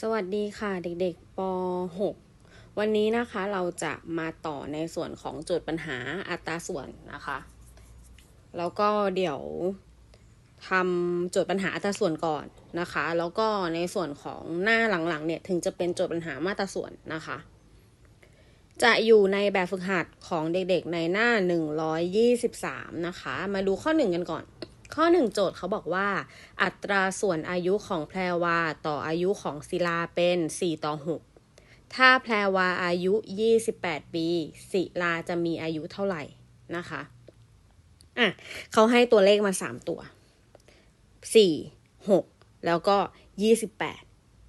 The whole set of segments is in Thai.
สวัสดีค่ะเด็กๆป .6 วันนี้นะคะเราจะมาต่อในส่วนของโจทย์ปัญหาอัตราส่วนนะคะ แล้วก็เดี๋ยวทำโจทย์ปัญหาอัตราส่วนก่อนนะคะ แล้วก็ในส่วนของหน้าหลังๆเนี่ยถึงจะเป็นโจทย์ปัญหามาตราส่วนนะคะ จะอยู่ในแบบฝึกหัดของเด็กๆในหน้า 123 นะคะ มาดูข้อหนึ่งกันก่อน ข้อหนึ่งโจทย์เขาบอกว่า อัตราส่วนอายุของแพรวาต่ออายุของศิลาเป็น 4 ต่อ 6 ถ้าแพรวาอายุ 28 ปี ศิลาจะมีอายุเท่าไหร่นะคะอะเขาให้ตัวเลขมา 3 ตัว 4 6 แล้วก็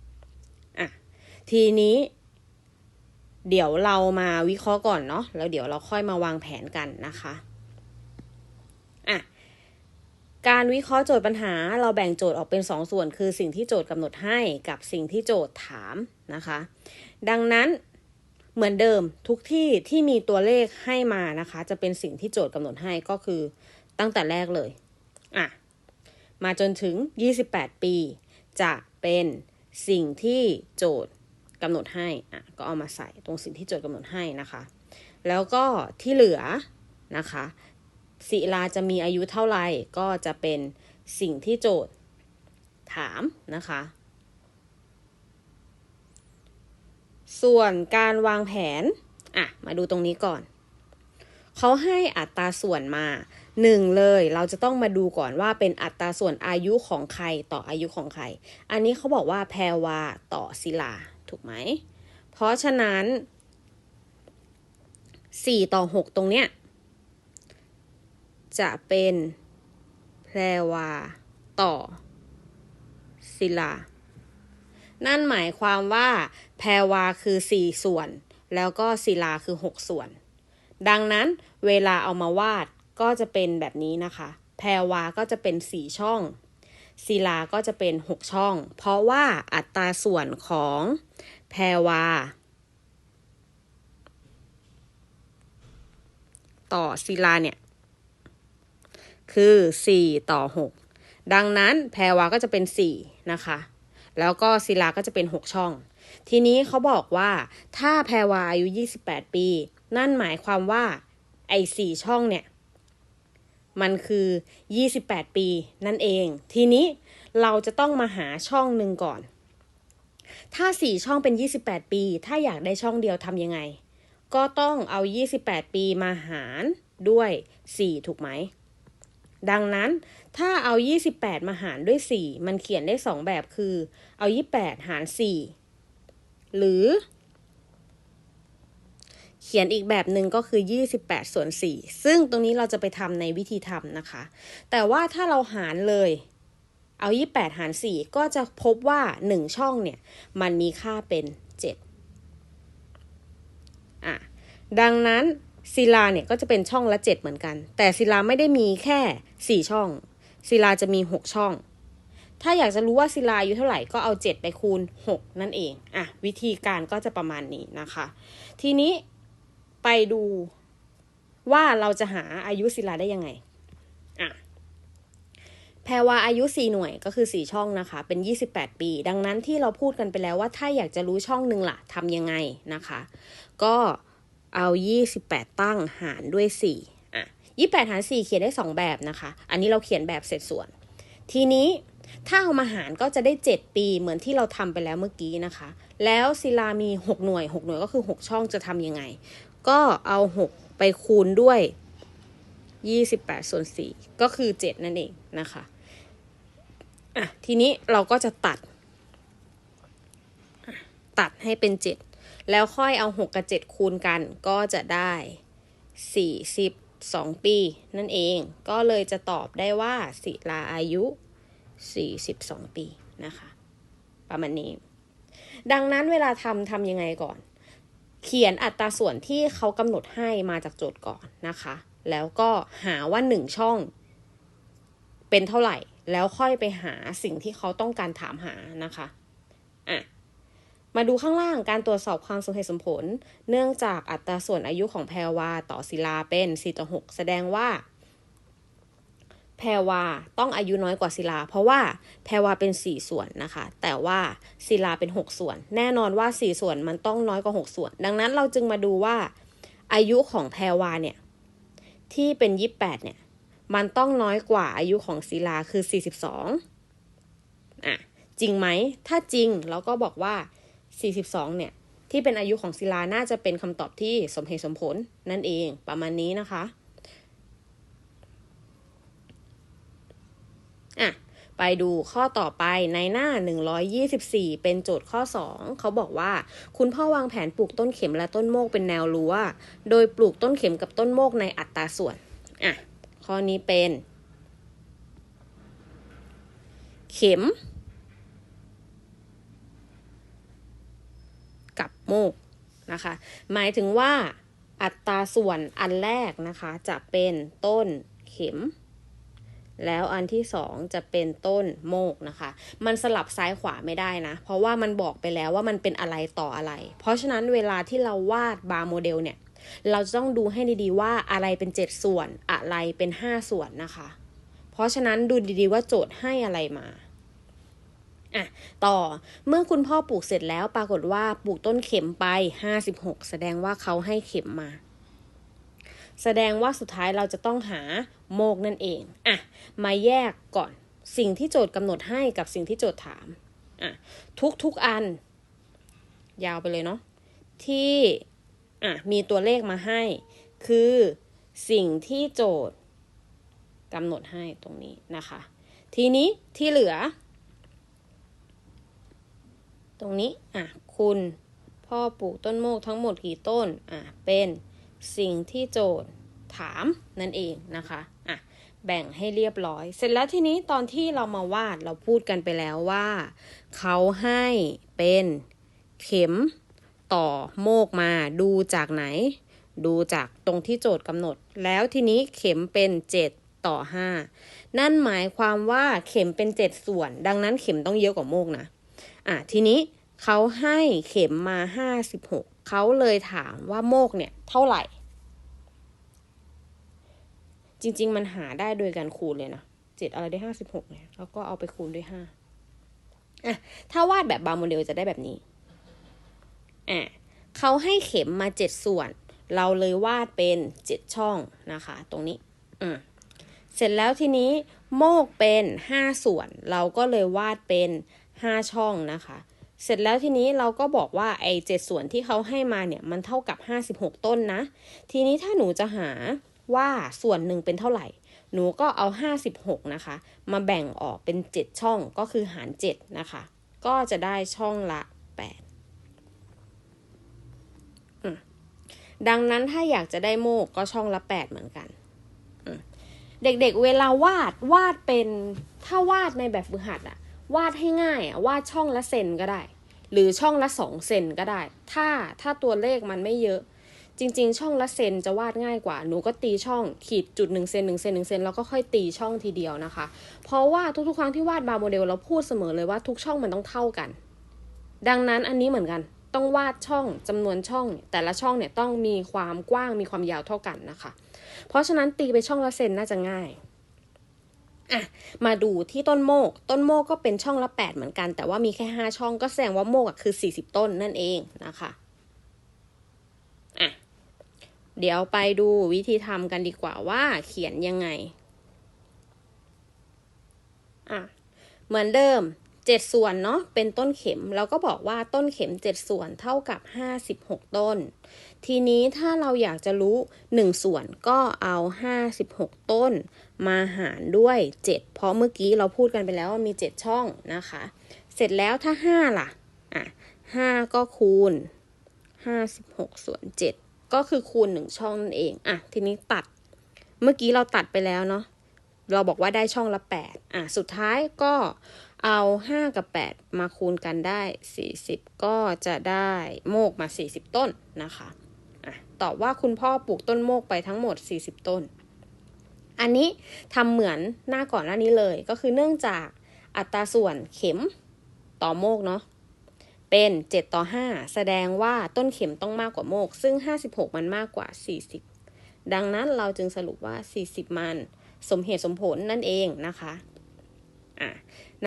28อะทีนี้ เดี๋ยวเรามาวิเคราะห์ก่อนเนาะแล้วเดี๋ยวเราค่อยมาวางแผนกันนะคะ อะ การวิเคราะห์โจทย์ปัญหา เราแบ่งโจทย์ออกเป็น2ส่วน คือสิ่งที่โจทย์กำหนดให้กับสิ่งที่โจทย์ถามนะคะ ดังนั้นเหมือนเดิมทุกที่ที่มีตัวเลขให้มานะคะ จะเป็นสิ่งที่โจทย์กำหนดให้ก็คือตั้งแต่แรกเลยอะมาจนถึง 28 ปี จะเป็นสิ่งที่โจทย์กำหนดให้อะก็เอามาใส่ตรงสิ่งที่โจทย์กำหนดให้นะคะ แล้วก็ที่เหลือนะคะ ศิลาจะมีอายุเท่าไหร่ก็จะเป็นสิ่งที่โจทย์ถามนะคะ ส่วนการวางแผน อะ มาดูตรงนี้ก่อน เขาให้อัตราส่วนมาหนึ่งเลยเราจะต้องมาดูก่อนว่าเป็นอัตราส่วนอายุของใครต่ออายุของใคร อันนี้เขาบอกว่าแพรวาต่อศิลา ถูกไหม เพราะฉะนั้น 4 ต่อ 6 ตรงเนี้ย จะเป็นแพรวา ต่อ ศิลา นั่นหมายความว่า แพรวาคือ4ส่วน แล้วก็ศิลาคือ6ส่วน ดังนั้นเวลาเอามาวาดก็จะเป็นแบบนี้นะคะ แพรวาก็จะเป็น4ช่องศิลาก็จะเป็น 6 ช่อง เพราะว่าอัตราส่วนของแพรวา ต่อศิลาเนี่ย คือ 4 ต่อ 6 ดังนั้นแพรวาก็จะเป็น 4 นะคะ แล้วก็ศิลาก็จะเป็น 6 ช่อง ทีนี้เขาบอกว่าถ้าแพรวาอายุ 28 ปี นั่นหมายความว่าไอ้4ช่องเนี่ย มันคือ 28 ปีนั่นเอง ทีนี้เราจะต้องมาหาช่องหนึ่งก่อน ถ้า4ช่องเป็น 28 ปี ถ้าอยากได้ช่องเดียวทำยังไง ก็ต้องเอา 28 ปีมาหารด้วย 4 ถูกไหม ดังนั้นถ้าเอา 28 มาหารด้วย 4 มันเขียนได้ 2 แบบคือ เอา 28 หาร 4 หรือ เขียนอีกแบบหนึ่งก็คือ 28 ส่วน 4 ซึ่งตรงนี้เราจะไปทำในวิธีทำนะคะ แต่ว่าถ้าเราหารเลย เอา 28 หาร 4 ก็จะพบว่า 1 ช่องเนี่ย มันมีค่าเป็น 7 อะ ดังนั้น ศิลาเนี่ยก็จะเป็นช่องละ 7 เหมือนกัน แต่ศิลาไม่ได้มีแค่ 4 ช่อง ศิลาจะมี 6 ช่อง ถ้าอยากจะรู้ว่าศิลาอายุเท่าไหร่ก็เอา 7 ไปคูณ 6 นั่นเองอะวิธีการก็จะประมาณนี้นะคะ ทีนี้ไปดูว่าเราจะหาอายุศิลาได้ยังไงอะแพรวาอายุ 4 หน่วยก็คือ 4 ช่องนะคะ เป็น 28 ปี ดังนั้นที่เราพูดกันไปแล้วว่าถ้าอยากจะรู้ช่องหนึ่งล่ะทำยังไงนะคะ ก็ เอา 28 ตั้งหารด้วย 4 อะ 28 หาร 4 เขียนได้ 2 แบบนะคะ อันนี้เราเขียนแบบเศษส่วน ทีนี้ถ้าเอามาหารก็จะได้ 7 ปีเหมือนที่เราทำไปแล้วเมื่อกี้นะคะ แล้วศิลามี 6 หน่วย 6 หน่วยก็คือ 6 ช่องจะทำยังไง ก็เอา 6 ไปคูณด้วย 28 ส่วน 4 ก็คือ 7 นั่นเองนะคะ อะ ทีนี้เราก็จะตัด ตัดให้เป็น 7 แล้วค่อยเอา 6 กับ 7 คูณกันก็จะได้ 42 ปี นั่นเองก็เลยจะตอบได้ว่าศิลาอายุ 42 ปีนะคะ ประมาณนี้ ดังนั้นเวลาทำทำยังไงก่อน เขียนอัตราส่วนที่เขากำหนดให้มาจากโจทย์ก่อนนะคะ แล้วก็หาว่าหนึ่งช่อง เป็นเท่าไหร่ แล้วค่อยไปหาสิ่งที่เขาต้องการถามหานะคะอะ มาดูข้างล่างการตรวจสอบความสมเหตุสมผล เนื่องจากอัตราส่วนอายุของแพรวาต่อศิลาเป็น4ต่อ6แสดงว่า แพรวาต้องอายุน้อยกว่าศิลา เพราะว่าแพรวาเป็นสี่ส่วนนะคะ แต่ว่าศิลาเป็นหกส่วน แน่นอนว่าสี่ส่วนมันต้องน้อยกว่าหกส่วน ดังนั้นเราจึงมาดูว่า อายุของแพรวาเนี่ยที่เป็นยี่แปดเนี่ยมันต้องน้อยกว่าอายุของศิลาคือสี่สิบสองอะจริงไหม ถ้าจริงเราก็บอกว่า สี่สิบสองเนี่ย ที่เป็นอายุของศิลาน่าจะเป็นคำตอบที่สมเหตุสมผลนั่นเองประมาณนี้นะคะอะไปดูข้อต่อไปในหน้า 124 เป็นโจทย์ข้อ 2 เขาบอกว่า คุณพ่อวางแผนปลูกต้นเข็มและต้นโมกเป็นแนวรั้วโดยปลูกต้นเข็มกับต้นโมกในอัตราส่วนอะข้อนี้เป็น เข็ม กับ โมกนะคะ หมายถึงว่าอัตราส่วนอันแรกนะคะ จะเป็นต้นเข็ม แล้วอันที่สองจะเป็นต้นโมกนะคะ มันสลับซ้ายขวาไม่ได้นะ เพราะว่ามันบอกไปแล้วว่ามันเป็นอะไรต่ออะไร เพราะฉะนั้นเวลาที่เราวาดบาร์โมเดลเนี่ย เราจะต้องดูให้ดีๆว่าอะไรเป็นเจ็ดส่วนอะไรเป็นห้าส่วนนะคะ เพราะฉะนั้นดูดีๆว่าโจทย์ให้อะไรมา อะต่อเมื่อคุณพ่อปลูกเสร็จแล้วปรากฏว่าปลูกต้นเข็มไป56แสดงว่าเขาให้เข็มมา แสดงว่าสุดท้ายเราจะต้องหาโมกนั่นเองอะมาแยกก่อนสิ่งที่โจทย์กำหนดให้กับสิ่งที่โจทย์ถามอะทุกทุกอัน ยาวไปเลยเนาะที่อะมีตัวเลขมาให้ คือสิ่งที่โจทย์กำหนดให้ตรงนี้นะคะ ทีนี้ที่เหลือ ตรงนี้อะคุณ พ่อปลูกต้นโมกทั้งหมดกี่ต้นอะเป็นสิ่งที่โจทย์ถามนั่นเองนะคะอะแบ่งให้เรียบร้อย เสร็จแล้วทีนี้ตอนที่เรามาวาดเราพูดกันไปแล้วว่า เขาให้เป็นเข็มต่อโมกมาดูจากไหน ดูจากตรงที่โจทย์กำหนด แล้วทีนี้เข็มเป็น 7 ต่อ 5 นั่นหมายความว่าเข็มเป็น 7 ส่วน ดังนั้นเข็มต้องเยอะกว่าโมกนะ อะทีนี้เขาให้เข็มมา56เขาเลยถามว่าโมกเนี่ยเท่าไหร่ จริง ๆ มันหาได้โดยการคูณเลยนะเจ็ดอะไรได้ห้าสิบหกเนี่ยแล้วก็เอาไปคูณด้วยห้าอะถ้าวาดแบบบาโมเดลจะได้แบบนี้อะเขาให้เข็มมาเจ็ดส่วน เราเลยวาดเป็นเจ็ดช่องนะคะ ตรงนี้อืมเสร็จแล้วทีนี้โมกเป็นห้าส่วน เราก็เลยวาดเป็น ห้าช่องนะคะ เสร็จแล้วทีนี้เราก็บอกว่าไอ้เจ็ดส่วนที่เขาให้มาเนี่ยมันเท่ากับห้าสิบหกต้นนะ ทีนี้ถ้าหนูจะหาว่าส่วนหนึ่งเป็นเท่าไหร่ หนูก็เอา 56 นะคะ มาแบ่งออกเป็น 7 ช่องก็คือหาร 7 นะคะ ก็จะได้ช่องละ8อืมดังนั้นถ้าอยากจะได้โมกก็ช่องละ8เหมือนกัน เด็กๆเวลาวาดวาดเป็นถ้าวาดในแบบฝึกหัดอะ วาดให้ง่ายอะวาดช่องละเซนก็ได้ หรือช่องละ2เซนก็ได้ ถ้าถ้าตัวเลขมันไม่เยอะ จริง ๆ ช่องละเซนจะวาดง่ายกว่า หนูก็ตีช่องขีดจุดหนึ่งเซนหนึ่งเซนหนึ่งเซนแล้วก็ค่อยตีช่องทีเดียวนะคะ เพราะว่าทุกๆครั้งที่วาดบาร์โมเดลเราพูดเสมอเลยว่าทุกช่องมันต้องเท่ากัน ดังนั้นอันนี้เหมือนกันต้องวาดช่องจำนวนช่อง แต่ละช่องเนี่ยต้องมีความกว้างมีความยาวเท่ากันนะคะ เพราะฉะนั้นตีไปช่องละเซนน่าจะง่าย อะมาดูที่ต้นโมก ต้นโมกก็เป็นช่องละ 8 เหมือนกัน แต่ว่ามีแค่ 5 ช่องก็แสดงว่าโมกอะคือ 40 ต้นนั่นเองนะคะอะเดี๋ยวไปดูวิธีทำกันดีกว่าว่าเขียนยังไงอะเหมือนเดิม 7 ส่วนเนาะเป็นต้นเข็มเราก็บอกว่าต้นเข็ม 7 ส่วนเท่ากับ 56 ต้น ทีนี้ถ้าเราอยากจะรู้ 1 ส่วนก็เอา 56 ต้น มาหารด้วย 7 เพราะเมื่อกี้เราพูดกันไปแล้วว่ามี 7 ช่องนะคะ เสร็จแล้วถ้า 5 ล่ะ อะ 5 ก็คูณ 56 ส่วน 7 ก็คือคูณ 1 ช่องนั่นเอง อะ ทีนี้ตัด เมื่อกี้เราตัดไปแล้วเนาะ เราบอกว่าได้ช่องละ 8 อะ สุดท้ายก็เอา 5 กับ 8 มาคูณกันได้ 40 ก็จะได้โมกมา 40 ต้นนะคะ อะ ตอบว่าคุณพ่อปลูกต้นโมกไปทั้งหมด 40 ต้น อันนี้ทำเหมือนหน้าก่อนหน้านี้เลย ก็คือเนื่องจากอัตราส่วนเข็มต่อโมกเนาะเป็น 7 ต่อ 5 แสดงว่าต้นเข็มต้องมากกว่าโมก ซึ่ง 56 มันมากกว่า 40 ดังนั้นเราจึงสรุปว่า 40 มันสมเหตุสมผลนั่นเองนะคะ อะ